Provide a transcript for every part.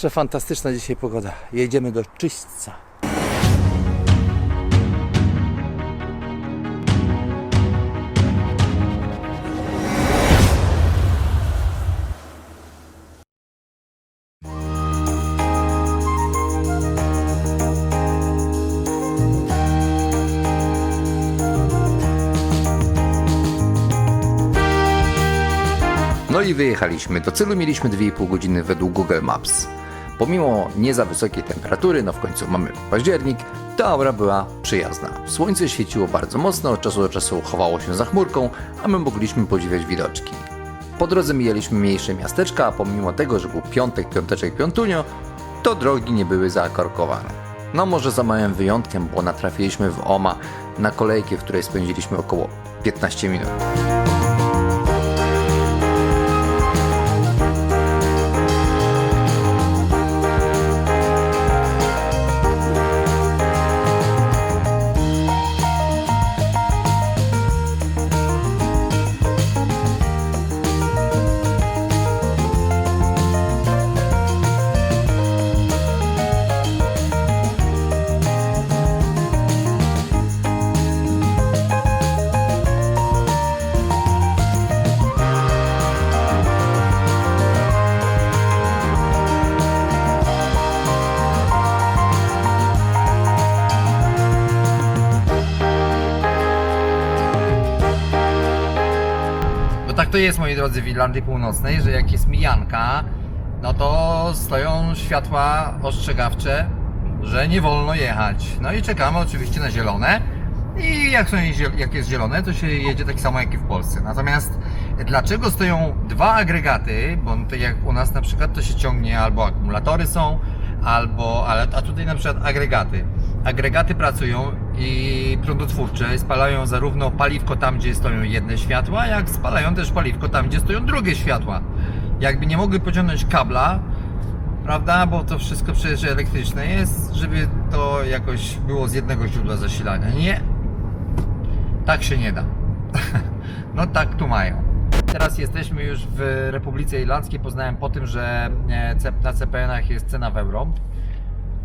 Że fantastyczna dzisiaj pogoda. Jedziemy do Czyśćca. No i wyjechaliśmy. Do celu mieliśmy 2,5 godziny według Google Maps. Pomimo nie za wysokiej temperatury, no w końcu mamy październik, ta aura była przyjazna. Słońce świeciło bardzo mocno, od czasu do czasu chowało się za chmurką, a my mogliśmy podziwiać widoczki. Po drodze mijaliśmy mniejsze miasteczka, a pomimo tego, że był piątek, piąteczek, piątunio, to drogi nie były zakorkowane. No może za małym wyjątkiem, bo natrafiliśmy w Oma na kolejkę, w której spędziliśmy około 15 minut. To jest, moi drodzy, w Irlandii Północnej, że jak jest mijanka, no to stoją światła ostrzegawcze, że nie wolno jechać. No i czekamy oczywiście na zielone. I jak, są, jak jest zielone, to się jedzie tak samo jak i w Polsce. Natomiast dlaczego stoją dwa agregaty? Bo tak jak u nas na przykład to się ciągnie albo akumulatory są, albo, ale, a tutaj na przykład agregaty. Agregaty pracują i prądotwórcze spalają zarówno paliwko tam, gdzie stoją jedne światła, jak spalają też paliwko tam, gdzie stoją drugie światła. Jakby nie mogły pociągnąć kabla, prawda, bo to wszystko przecież elektryczne jest, żeby to jakoś było z jednego źródła zasilania. Nie, tak się nie da. No tak tu mają. Teraz jesteśmy już w Republice Irlandzkiej. Poznałem po tym, że e, na CPN-ach jest cena w euro.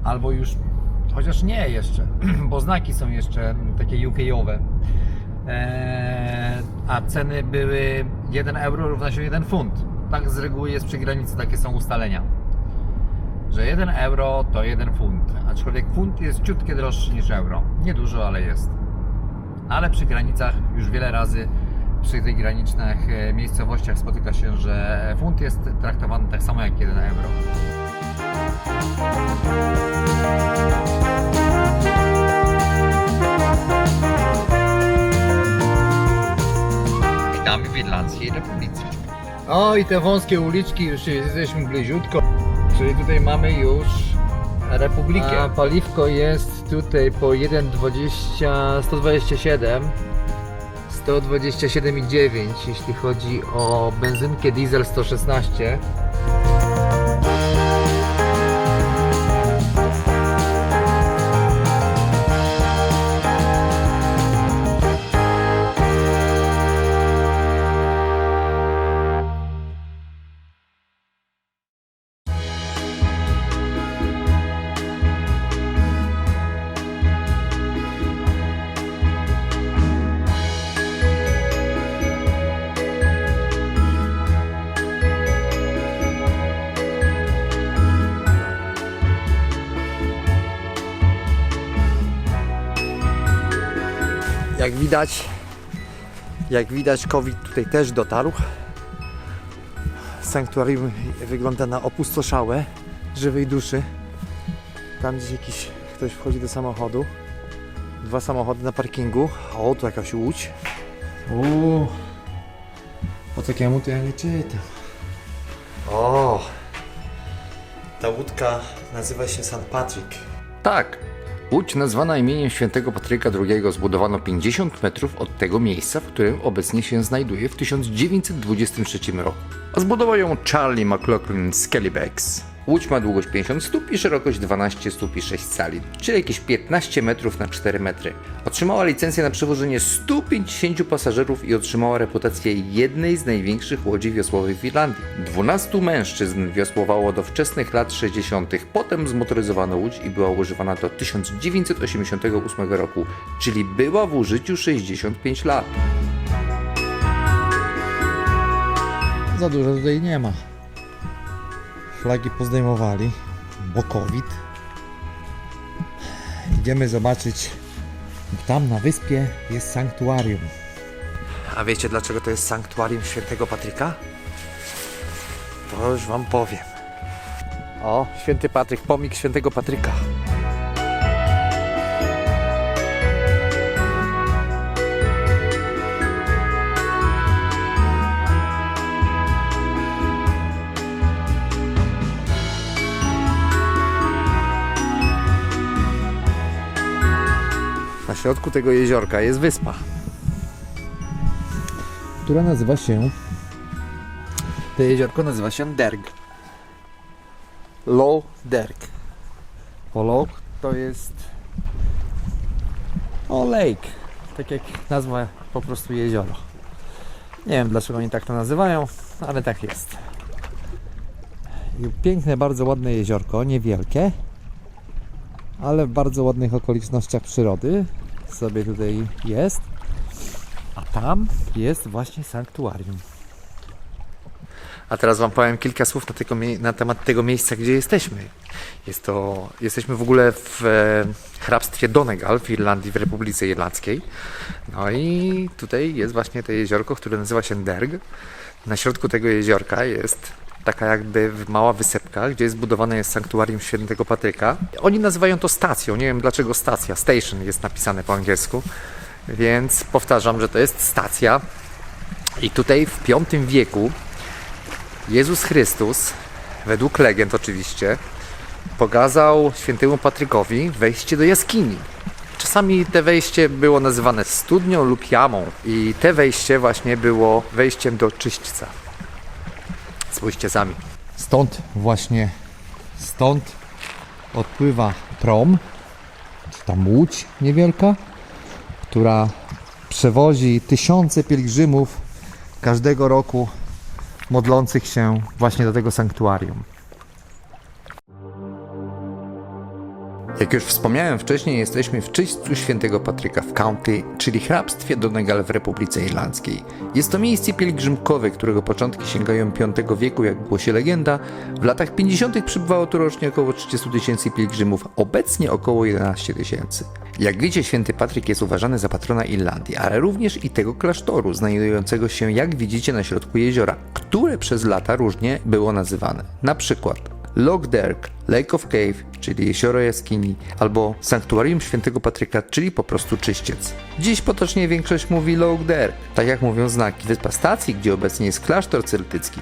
Albo już, chociaż nie jeszcze, bo znaki są jeszcze takie UK-owe. Eee, a ceny były 1 euro równa się 1 funt. Tak z reguły jest przy granicy, takie są ustalenia. Że 1 euro to 1 funt. Aczkolwiek funt jest ciutkie droższy niż euro. Niedużo, ale jest ale przy granicach już wiele razy przy tych granicznych e, miejscowościach spotyka się, że funt jest traktowany tak samo jak 1 euro. Witamy w Irlandzkiej Republice. O i te wąskie uliczki, już jesteśmy bliziutko. Czyli tutaj mamy już Republikę. A paliwko jest tutaj po 1,20, 127, 127,9 jeśli chodzi o benzynkę diesel 116. Jak widać, jak widać, COVID tutaj też dotarł. Sanktuarium wygląda na opustoszałe, żywej duszy. Tam gdzieś jakiś ktoś wchodzi do samochodu. Dwa samochody na parkingu. O, tu jakaś łódź. Uuu. Po takiemu to ja nie czytam. O! Ta łódka nazywa się St. Patrick. Tak. Łódź nazwana imieniem świętego Patryka II zbudowano 50 metrów od tego miejsca, w którym obecnie się znajduje w 1923 roku. A zbudował ją Charlie McLaughlin Skellybacks. Łódź ma długość 50 stóp i szerokość 12 stóp i 6 cali, czyli jakieś 15 metrów na 4 metry. Otrzymała licencję na przewożenie 150 pasażerów i otrzymała reputację jednej z największych łodzi wiosłowych w Irlandii. 12 mężczyzn wiosłowało do wczesnych lat 60. Potem zmotoryzowano łódź i była używana do 1988 roku, czyli była w użyciu 65 lat. Za dużo tutaj nie ma. Flagi pozdejmowali, bo COVID. Idziemy zobaczyć. Tam na wyspie jest sanktuarium. A wiecie dlaczego to jest sanktuarium świętego Patryka? To już wam powiem. O, święty Patryk, pomnik świętego Patryka. Na środku tego jeziorka jest wyspa, która nazywa się. To jeziorko nazywa się Derg. Low Derg. Bo Low to jest. O, lake. Tak jak nazwa po prostu jezioro. Nie wiem dlaczego oni tak to nazywają, ale tak jest. I Piękne, bardzo ładne jeziorko, niewielkie, ale w bardzo ładnych okolicznościach przyrody sobie tutaj jest. A tam jest właśnie sanktuarium. A teraz Wam powiem kilka słów na, tego, na temat tego miejsca, gdzie jesteśmy. Jest to, jesteśmy w ogóle w e, hrabstwie Donegal w Irlandii, w Republice Irlandzkiej. No i tutaj jest właśnie to jeziorko, które nazywa się Derg. Na środku tego jeziorka jest taka jakby mała wysepka, gdzie zbudowane jest sanktuarium świętego Patryka. Oni nazywają to stacją, nie wiem dlaczego stacja, station jest napisane po angielsku, więc powtarzam, że to jest stacja. I tutaj w V wieku Jezus Chrystus, według legend oczywiście, pokazał świętemu Patrykowi wejście do jaskini. Czasami te wejście było nazywane studnią lub jamą i te wejście właśnie było wejściem do czyśćca. Spójrzcie sami. Stąd właśnie, stąd odpływa prom, czy tam łódź niewielka, która przewozi tysiące pielgrzymów każdego roku modlących się właśnie do tego sanktuarium. Jak już wspomniałem wcześniej, jesteśmy w czyśćcu świętego Patryka w County, czyli hrabstwie Donegal w Republice Irlandzkiej. Jest to miejsce pielgrzymkowe, którego początki sięgają V wieku, jak głosi legenda. W latach 50. przybywało tu rocznie około 30 tysięcy pielgrzymów, obecnie około 11 tysięcy. Jak wiecie, święty Patryk jest uważany za patrona Irlandii, ale również i tego klasztoru, znajdującego się, jak widzicie, na środku jeziora, które przez lata różnie było nazywane. Na przykład Loch Derg, Lake of Cave, czyli jezioro jaskini, albo Sanktuarium Świętego Patryka, czyli po prostu czyściec. Dziś potocznie większość mówi Loch Derg, tak jak mówią znaki. Wyspa stacji, gdzie obecnie jest klasztor celtycki,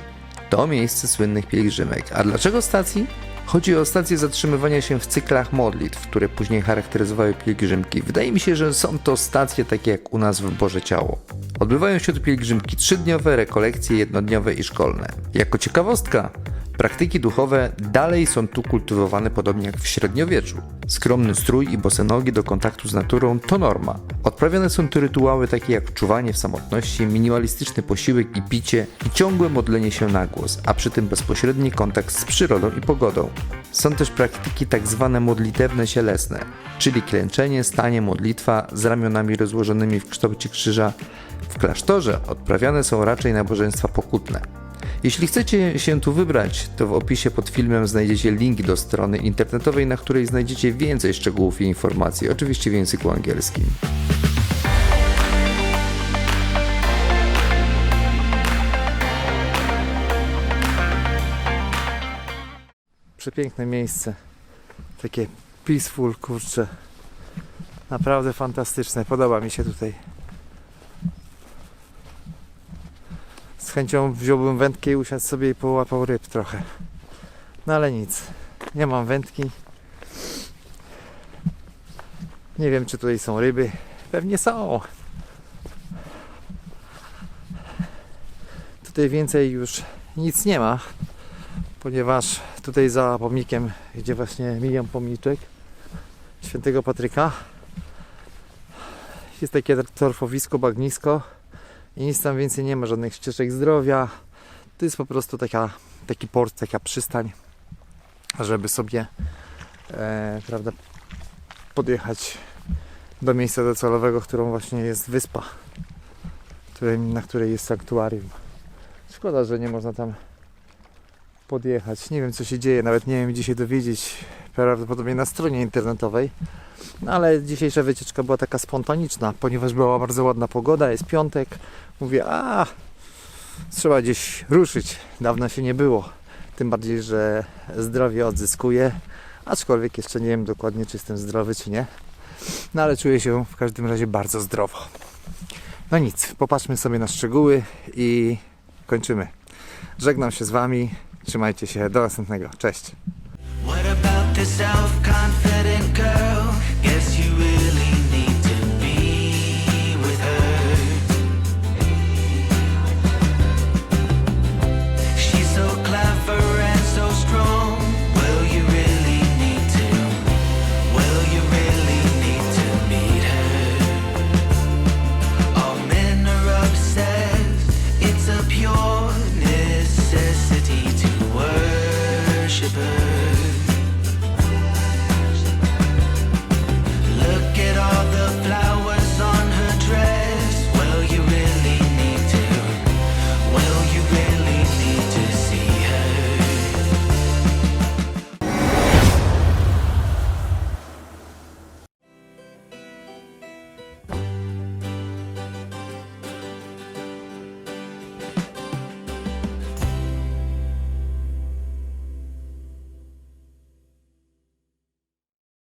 to miejsce słynnych pielgrzymek. A dlaczego stacji? Chodzi o stacje zatrzymywania się w cyklach modlitw, które później charakteryzowały pielgrzymki. Wydaje mi się, że są to stacje takie jak u nas w Boże Ciało. Odbywają się tu pielgrzymki trzydniowe, rekolekcje jednodniowe i szkolne. Jako ciekawostka, Praktyki duchowe dalej są tu kultywowane podobnie jak w średniowieczu. Skromny strój i bose nogi do kontaktu z naturą to norma. Odprawiane są tu rytuały takie jak czuwanie w samotności, minimalistyczny posiłek i picie i ciągłe modlenie się na głos, a przy tym bezpośredni kontakt z przyrodą i pogodą. Są też praktyki tak zwane modlitewne cielesne, czyli klęczenie, stanie, modlitwa z ramionami rozłożonymi w kształcie krzyża. W klasztorze odprawiane są raczej nabożeństwa pokutne. Jeśli chcecie się tu wybrać, to w opisie pod filmem znajdziecie link do strony internetowej, na której znajdziecie więcej szczegółów i informacji, oczywiście w języku angielskim. Przepiękne miejsce. Takie peaceful, kurczę. Naprawdę fantastyczne. Podoba mi się tutaj. Z chęcią wziąłbym wędkę i usiadł sobie i połapał ryb trochę. No ale nic. Nie mam wędki. Nie wiem, czy tutaj są ryby. Pewnie są. Tutaj więcej już nic nie ma, ponieważ tutaj za pomnikiem, gdzie właśnie mijam pomniczek świętego Patryka, jest takie torfowisko, bagnisko i nic tam więcej nie ma, żadnych ścieżek zdrowia. To jest po prostu taka, taki port, taka przystań, żeby sobie e, prawda, podjechać do miejsca docelowego, którą właśnie jest wyspa, na której jest sanktuarium. Szkoda, że nie można tam podjechać. Nie wiem, co się dzieje, nawet nie wiem, gdzie się dowiedzieć. Prawdopodobnie na stronie internetowej. No ale dzisiejsza wycieczka była taka spontaniczna, ponieważ była bardzo ładna pogoda, jest piątek. Mówię, a trzeba gdzieś ruszyć. Dawno się nie było. Tym bardziej, że zdrowie odzyskuję. Aczkolwiek jeszcze nie wiem dokładnie, czy jestem zdrowy, czy nie. No ale czuję się w każdym razie bardzo zdrowo. No nic, popatrzmy sobie na szczegóły i kończymy. Żegnam się z Wami. Trzymajcie się. Do następnego. Cześć.